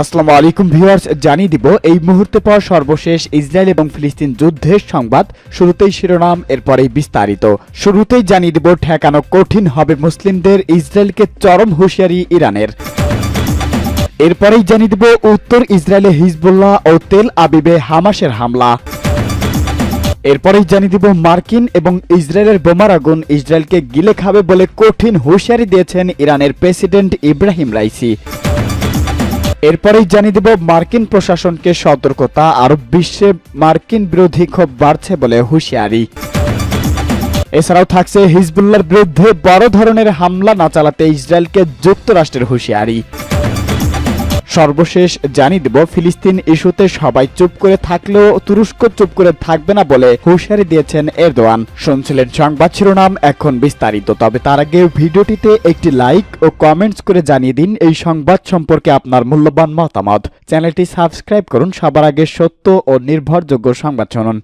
আসসালামু আলাইকুম ভিউয়ার্স, জানিয়ে দিব, এই মুহূর্তে পর সর্বশেষ ইসরায়েল এবং ফিলিস্তিন যুদ্ধের সংবাদ। শুরুতেই শিরোনাম, এরপরেই বিস্তারিত। শুরুতেই জানিয়ে দিব, ঠেকানো কঠিন হবে মুসলিমদের ইসরায়েলকে চরম হুঁশিয়ারি ইরানের। এরপরেই জানিয়ে দিব, উত্তর ইসরায়েলে হিজবুল্লাহ ও তেল আবিবে হামাসের হামলা। এরপরেই জানিয়ে দিব, মার্কিন এবং ইসরায়েলের বোমার আগুন ইসরায়েলকে গিলে খাবে বলে কঠিন হুঁশিয়ারি দিয়েছেন ইরানের প্রেসিডেন্ট ইব্রাহিম রাইসি। এরপরেই জানিয়ে দেব, মার্কিন প্রশাসনকে সতর্কতা আর বিশ্বে মার্কিন বিরোধী ক্ষোভ বাড়ছে বলে হুঁশিয়ারি। এছাড়াও থাকছে হিজবুল্লার বিরুদ্ধে বড় ধরনের হামলা না চালাতে ইসরায়েলকে যুক্তরাষ্ট্রের হুঁশিয়ারি। সর্বশেষ জানিয়ে দেব, ফিলিস্তিন ইস্যুতে সবাই চুপ করে থাকলেও তুরস্ক চুপ করে থাকবে না বলে হুঁশিয়ারি দিয়েছেন এরদোয়ান। শুনছিলেন সংবাদ শিরোনাম এখন বিস্তারিত, তবে তার আগে ভিডিওটিতে একটি লাইক ও কমেন্টস করে জানিয়ে দিন এই সংবাদ সম্পর্কে আপনার মূল্যবান মতামত। চ্যানেলটি সাবস্ক্রাইব করুন, সবার আগে সত্য ও নির্ভরযোগ্য সংবাদ শুনুন।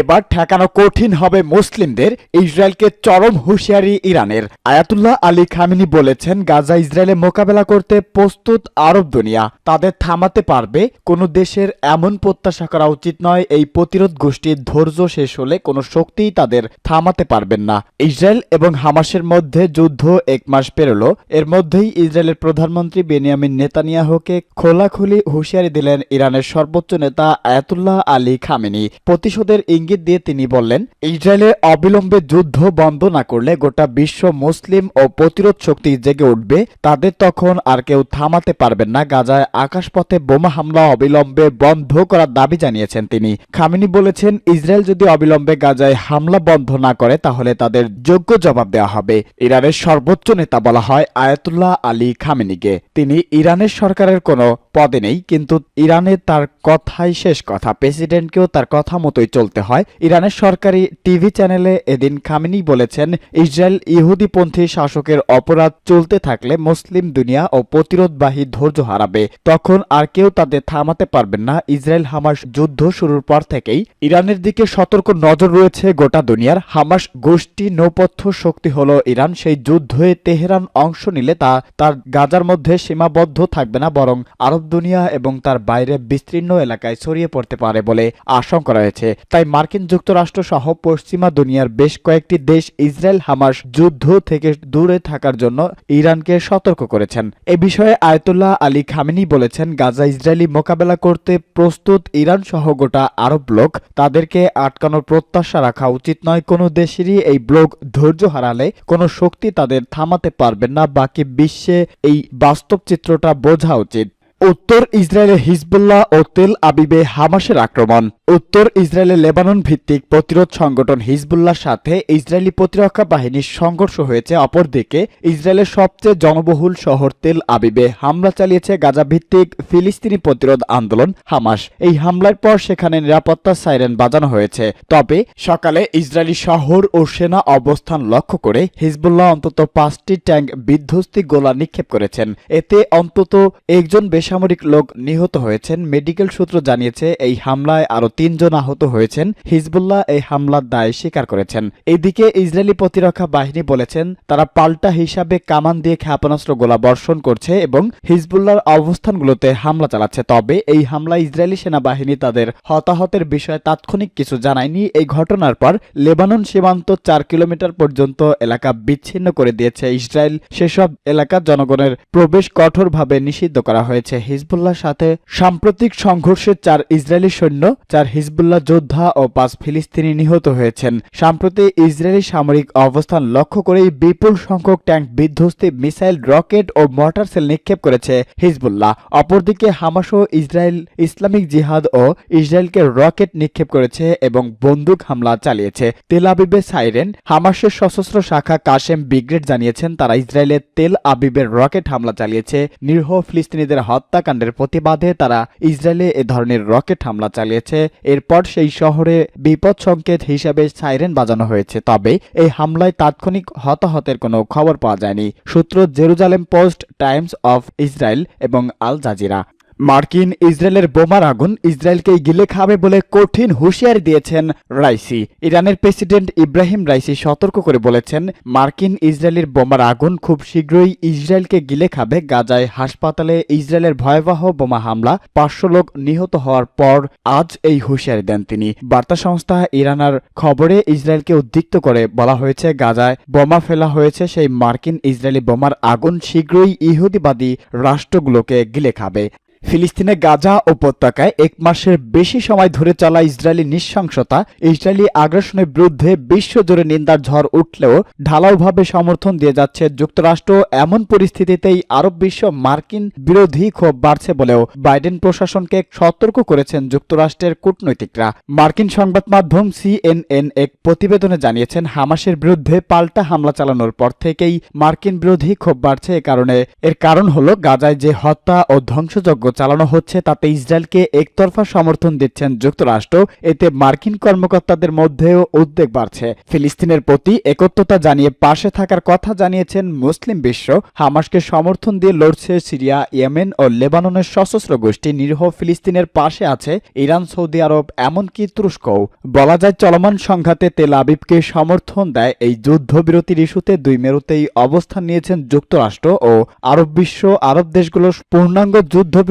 এবার ঠেকানো কঠিন হবে মুসলিমদের ইসরায়েলকে চরম হুঁশিয়ারি ইরানের। আয়াতুল্লাহ আলী খামিনি বলেছেন, গাজা ইসরায়েলে মোকাবেলা করতে প্রস্তুত আরব দুনিয়া। তাদের থামাতে পারবে, কোনো দেশের এমন প্রত্যাশা করা উচিত নয়, এই প্রতিরোধ গোষ্ঠীর ধৈর্য শেষ হলে কোনো শক্তিই তাদের থামাতে পারবেন না। ইসরায়েল এবং হামাসের মধ্যে যুদ্ধ এক মাস পেরোলো। এর মধ্যেই ইসরায়েলের প্রধানমন্ত্রী বেনিয়ামিন নেতানিয়াহুকে খোলাখুলি হুঁশিয়ারি দিলেন ইরানের সর্বোচ্চ নেতা আয়াতুল্লাহ আলী খামেনি। প্রতিশোধের ইঙ্গিত দিয়ে তিনি বললেন, ইসরায়েলের অবিলম্বে যুদ্ধ বন্ধ না করলে গোটা বিশ্ব মুসলিম ও প্রতিরোধ শক্তি জেগে উঠবে। তাদের তখন আর কেউ থামাতে পারবেন না। গাজায় আকাশপথে বোমা হামলা অবিলম্বে বন্ধ করার দাবি জানিয়েছেন তিনি। খামিনি বলেছেন, ইসরায়েল যদি অবিলম্বে গাজায় হামলা বন্ধ না করে, তাহলে তাদের যোগ্য জবাব দেওয়া হবে। ইরানের সর্বোচ্চ নেতা বলা হয় আয়াতুল্লাহ আলী খামেনিকে। তিনি ইরানের সরকারের কোনো পদে নেই, কিন্তু ইরানে তার কথাই শেষ কথা। প্রেসিডেন্টকেও তার কথা মতোই চলতে হয়। ইরানের সরকারি টিভি চ্যানেলে এদিন খামিনি বলেছেন, ইসরায়েল ইহুদিপন্থী শাসকের অপরাধ চলতে থাকলে মুসলিম দুনিয়া ও প্রতিরোধবাহী ধৈর্য হারাবে। তখন আর কেউ তাদের থামাতে পারবেন না। ইসরায়েল হামাস যুদ্ধ শুরুর পর থেকেই ইরানের দিকে সতর্ক নজর রয়েছে গোটা দুনিয়ার। হামাস গোষ্ঠী নৌপথ্য শক্তি হল ইরান। সেই যুদ্ধে তেহরান অংশ নিলে তা তার গাজার মধ্যে সীমাবদ্ধ থাকবে না, বরং আরব দুনিয়া এবং তার বাইরে বিস্তীর্ণ এলাকায় ছড়িয়ে পড়তে পারে বলে আশঙ্কা রয়েছে। তাই মার্কিন যুক্তরাষ্ট্র সহ পশ্চিমা দুনিয়ার বেশ কয়েকটি দেশ ইসরায়েল হামাস যুদ্ধ থেকে দূরে থাকার জন্য ইরানকে সতর্ক করেছেন। এ বিষয়ে আয়তুল্লাহ আলী খামিনি বলেছেন, গাজা ইসরায়েলি মোকাবেলা করতে প্রস্তুত ইরান সহ গোটা আরব ব্লক তাদেরকে আটকানোর প্রত্যাশা রাখা উচিত নয়। কোনো দেশেরই এই ব্লক ধৈর্য হারালে কোনো শক্তি তাদের থামাতে পারবেন না। বাকি বিশ্বে এই বাস্তব চিত্রটা বোঝা উচিত। উত্তর ইসরায়েলে হিজবুল্লাহ ও তেল আবিবে হামাসের আক্রমণ। উত্তর ইসরায়েলের লেবানন ভিত্তিক প্রতিরোধ সংগঠন হিজবুল্লাহর সাথে ইসরায়েলি প্রতিরক্ষা বাহিনীর সংঘর্ষ হয়েছে। অপরদিকে, ইসরায়েলের সবচেয়ে জনবহুল শহর তেল আবিবে হামলা চালিয়েছে গাজা ভিত্তিক ফিলিস্তিনি প্রতিরোধ আন্দোলন হামাস। এই হামলার পর সেখানে নিরাপত্তা সাইরেন বাজানো হয়েছে। তবে, সকালে ইসরায়েলি শহর ও সেনা অবস্থান লক্ষ্য করে হিজবুল্লাহ অন্তত পাঁচটি ট্যাঙ্ক বিধ্বস্তি গোলা নিক্ষেপ করেছেন। এতে অন্তত একজন বেসামরিক লোক নিহত হয়েছেন। মেডিকেল সূত্র জানিয়েছে, এই হামলায় আরও তিনজন আহত হয়েছেন। হিজবুল্লাহ এই হামলার দায় স্বীকার করেছেন। এদিকে ইসরায়েলি প্রতিরক্ষা বাহিনী বলেছেন, তারা পাল্টা হিসাবে কামান দিয়ে ক্ষেপণাস্ত্র গোলা বর্ষণ করছে এবং হিজবুল্লাহর অবস্থানগুলোতে হামলা চালাচ্ছে। তবে এই হামলা ইসরায়েলি সেনাবাহিনী তাদের হতাহতের বিষয়ে তাৎক্ষণিক কিছু জানায়নি। এই ঘটনার পর লেবানন সীমান্ত চার কিলোমিটার পর্যন্ত এলাকা বিচ্ছিন্ন করে দিয়েছে। ইসরায়েল সেসব এলাকার জনগণের প্রবেশ কঠোরভাবে নিষিদ্ধ করা হয়েছে। হিজবুল্লাহর সাথে সাম্প্রতিক সংঘর্ষে চার ইসরায়েলি সৈন্য, চার হিজবুল্লাহ যোদ্ধা ও পাঁচ ফিলিস্তিনি নিহত হয়েছেন। সম্প্রতি ইসরায়েলি সামরিক অবস্থান লক্ষ্য করেই বিপুল সংখ্যক ট্যাঙ্ক বিধ্বস্তি মিসাইল, রকেট ও মর্টার সেল নিক্ষেপ করেছে হিজবুল্লাহ। অপরদিকে হামাস ও ইসরায়েল ইসলামিক জিহাদ ও ইসরায়েলকে রকেট নিক্ষেপ করেছে এবং বন্দুক হামলা চালিয়েছে। তেল আবিবের সাইরেন, হামাসের সশস্ত্র শাখা কাশেম ব্রিগেড জানিয়েছেন, তারা ইসরায়েলের তেল আবিবের রকেট হামলা চালিয়েছে। নিরীহ ফিলিস্তিনিদের হত্যাকাণ্ডের প্রতিবাদে তারা ইসরায়েলে এ ধরনের রকেট হামলা চালিয়েছে। এরপর সেই শহরে বিপদ সংকেত হিসাবে সাইরেন বাজানো হয়েছে। তবে এই হামলায় তাৎক্ষণিক হতাহতের কোনো খবর পাওয়া যায়নি। সূত্র Jerusalem Post, Times of Israel এবং আল জাজিরা। মার্কিন ইসরায়েলের বোমার আগুন ইসরায়েলকে গিলে খাবে বলে কঠিন হুঁশিয়ারি দিয়েছেন রাইসি। ইরানের প্রেসিডেন্ট ইব্রাহিম রাইসি সতর্ক করে বলেছেন, মার্কিন ইসরায়েলের বোমার আগুন খুব শীঘ্রই ইসরায়েলকে গিলে খাবে। গাজায় হাসপাতালে ইসরায়েলের ভয়াবহ বোমা হামলা, পাঁচশো লোক নিহত হওয়ার পর আজ এই হুঁশিয়ারি দেন তিনি। বার্তা সংস্থা ইরানার খবরে ইসরায়েলকে উদ্দীপ্ত করে বলা হয়েছে, গাজায় বোমা ফেলা হয়েছে, সেই মার্কিন ইসরায়েলি বোমার আগুন শীঘ্রই ইহুদিবাদী রাষ্ট্রগুলোকে গিলে খাবে। ফিলিস্তিনে গাজা উপত্যকায় এক মাসের বেশি সময় ধরে চলা ইসরায়েলি নৃশংসতা, ইসরায়েলি আগ্রাসনের বিরুদ্ধে বিশ্বজুড়ে নিন্দার ঝড় উঠলেও ঢালাওভাবে সমর্থন দিয়ে যাচ্ছে যুক্তরাষ্ট্র। এমন পরিস্থিতিতেই আরব বিশ্ব মার্কিন বিরোধী ক্ষোভ বাড়ছে বলেও বাইডেন প্রশাসনকে সতর্ক করেছেন যুক্তরাষ্ট্রের কূটনৈতিকরা। মার্কিন সংবাদ মাধ্যম সিএনএন এক প্রতিবেদনে জানিয়েছেন, হামাসের বিরুদ্ধে পাল্টা হামলা চালানোর পর থেকেই মার্কিন বিরোধী ক্ষোভ বাড়ছে এ কারণে। এর কারণ হল গাজায় যে হত্যা ও ধ্বংসযজ্ঞ চালানো হচ্ছে, তাতে ইসরায়েলকে একতরফা সমর্থন দিচ্ছেন যুক্তরাষ্ট্র। এতে মার্কিন কর্মকর্তাদের মধ্যেও উদ্বেগ বাড়ছে। ফিলিস্তিনের প্রতি একত্রতা জানিয়ে পাশে থাকার কথা জানিয়েছেন মুসলিম বিশ্ব। হামাসকে সমর্থন দিয়ে লড়ছে সিরিয়া, ইয়েমেন ও লেবাননের সশস্ত্র গোষ্ঠী। নিরীহ ফিলিস্তিনের পাশে আছে ইরান, সৌদি আরব, এমনকি তুরস্কও। বলা যায়, চলমান সংঘাতে তেল আবিবকে সমর্থন দেয় এই যুদ্ধবিরতির ইস্যুতে দুই মেরুতেই অবস্থান নিয়েছেন যুক্তরাষ্ট্র ও আরব বিশ্ব। আরব দেশগুলোর পূর্ণাঙ্গ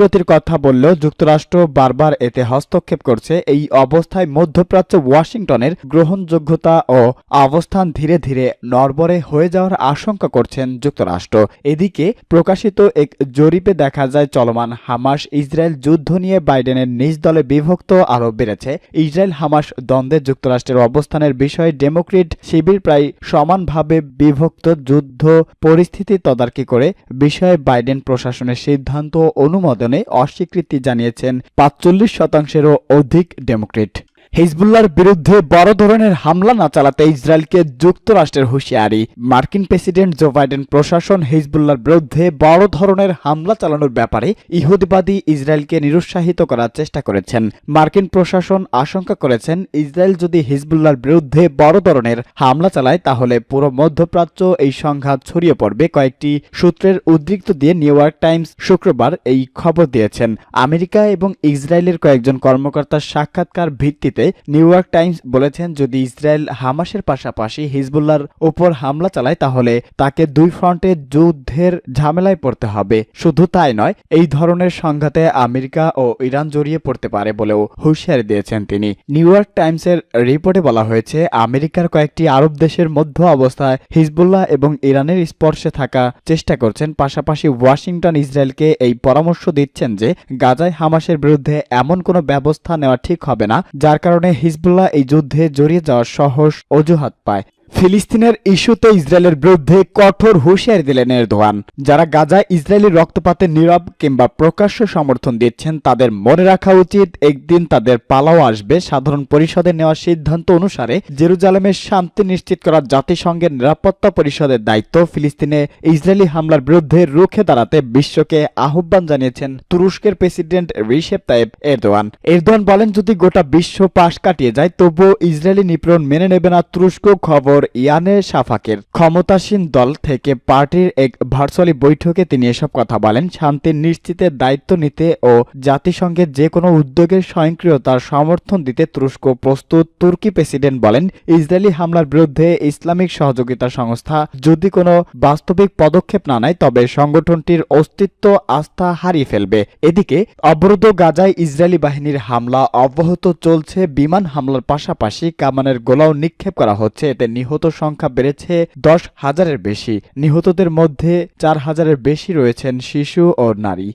যুদ্ধবিরতির কথা বললেও যুক্তরাষ্ট্র বারবার এতে হস্তক্ষেপ করছে। এই অবস্থায় মধ্যপ্রাচ্য ওয়াশিংটনের গ্রহণযোগ্যতা ও অবস্থান ধীরে ধীরে নরবরে হয়ে যাওয়ার আশঙ্কা করছেন যুক্তরাষ্ট্র। এদিকে প্রকাশিত এক জরিপে দেখা যায়, চলমান হামাস ইসরায়েল যুদ্ধ নিয়ে বাইডেনের নিজ দলে বিভক্ত আরও বেড়েছে। ইসরায়েল হামাস দ্বন্দ্বে যুক্তরাষ্ট্রের অবস্থানের বিষয়ে ডেমোক্রেট শিবির প্রায় সমানভাবে বিভক্ত যুদ্ধ পরিস্থিতি তদারকি করে। বিষয়ে বাইডেন প্রশাসনের সিদ্ধান্ত অনুমোদনে অস্বীকৃতি জানিয়েছেন পাঁচচল্লিশ শতাংশেরও অধিক ডেমোক্রেট। হিজবুল্লার বিরুদ্ধে বড় ধরনের হামলা না চালাতে ইসরায়েলকে যুক্তরাষ্ট্রের হুঁশিয়ারি। মার্কিন প্রেসিডেন্ট জো বাইডেন প্রশাসন হিজবুল্লার বিরুদ্ধে বড় ধরনের হামলা চালানোর ব্যাপারে ইহুদিবাদী ইসরায়েলকে নিরুৎসাহিত করার চেষ্টা করেছেন। মার্কিন প্রশাসন আশঙ্কা করেছেন, ইসরায়েল যদি হিজবুল্লার বিরুদ্ধে বড় ধরনের হামলা চালায়, তাহলে পুরো মধ্যপ্রাচ্য এই সংঘাত ছড়িয়ে পড়বে, কয়েকটি সূত্রের উদ্রিক্ত দিয়ে নিউ ইয়র্ক টাইমস শুক্রবার এই খবর দিয়েছেন। আমেরিকা এবং ইসরায়েলের কয়েকজন কর্মকর্তার সাক্ষাৎকার ভিত্তিতে নিউ ইয়র্ক টাইমস বলেছেন, যদি ইসরায়েল হামাসের পাশাপাশি হিজবুল্লার উপর হামলা চালায়, তাহলে তাকে দুই ফ্রন্টে যুদ্ধের ঝামেলায় পড়তে হবে। শুধু তাই নয়, এই ধরনের সংঘাতে আমেরিকা ও ইরান জড়িয়ে পড়তে পারে বলেও হুঁশিয়ারি দিয়েছেন তিনি। নিউ ইয়র্ক টাইমসের রিপোর্টে বলা হয়েছে, আমেরিকার কয়েকটি আরব দেশের মধ্য অবস্থায় হিজবুল্লাহ এবং ইরানের স্পর্শে থাকা চেষ্টা করছেন। পাশাপাশি ওয়াশিংটন ইসরায়েলকে এই পরামর্শ দিচ্ছেন যে, গাজায় হামাসের বিরুদ্ধে এমন কোনো ব্যবস্থা নেওয়া ঠিক হবে না, যার কারণে হিজবুল্লাহ এই যুদ্ধে জড়িয়ে যাওয়ার সহজ অজুহাত পায়। ফিলিস্তিনের ইস্যুতে ইসরায়েলের বিরুদ্ধে কঠোর হুঁশিয়ারি দিলেন এরদোয়ান। যারা গাজায় ইসরায়েলি রক্তপাতে নীরব কিংবা প্রকাশ্য সমর্থন দিচ্ছেন, তাদের মনে রাখা উচিত, একদিন তাদের পালাও আসবে। সাধারণ পরিষদে নেওয়া সিদ্ধান্ত অনুসারে জেরুজালেমের শান্তি নিশ্চিত করা জাতিসংঘের নিরাপত্তা পরিষদের দায়িত্ব। ফিলিস্তিনে ইসরায়েলি হামলার বিরুদ্ধে রুখে দাঁড়াতে বিশ্বকে আহ্বান জানিয়েছেন তুরস্কের president Recep Tayyip Erdogan. Erdogan বলেন, যদি গোটা বিশ্ব পাশ কাটিয়ে যায়, তবুও ইসরায়েলি নিপীড়ন মেনে নেবে না তুরস্ক। খবর ইয়ানে সাফাকের ক্ষমতাসীন দল থেকে পার্টির এক ভার্চুয়ালি বৈঠকে তিনি এসব কথা বলেন। শান্তি নিশ্চিতের দায়িত্ব নিতে ও জাতিসংঘের যে কোনো উদ্যোগের স্বয়ংক্রিয়তার সমর্থন দিতে তুরস্ক প্রস্তুত, তুর্কি প্রেসিডেন্ট বলেন, ইসরায়েলি হামলার বিরুদ্ধে ইসলামিক সহযোগিতা সংস্থা যদি কোনো বাস্তবিক পদক্ষেপ না নেয়, তবে সংগঠনটির অস্তিত্ব আস্থা হারিয়ে ফেলবে। এদিকে অবরুদ্ধ গাজায় ইসরায়েলি বাহিনীর হামলা অব্যাহত চলছে। বিমান হামলার পাশাপাশি কামানের গোলাও নিক্ষেপ করা হচ্ছে। এতে নিহত সংখ্যা বেড়েছে দশ হাজারের বেশি। নিহতদের মধ্যে চার হাজারের বেশি রয়েছেন শিশু ও নারী।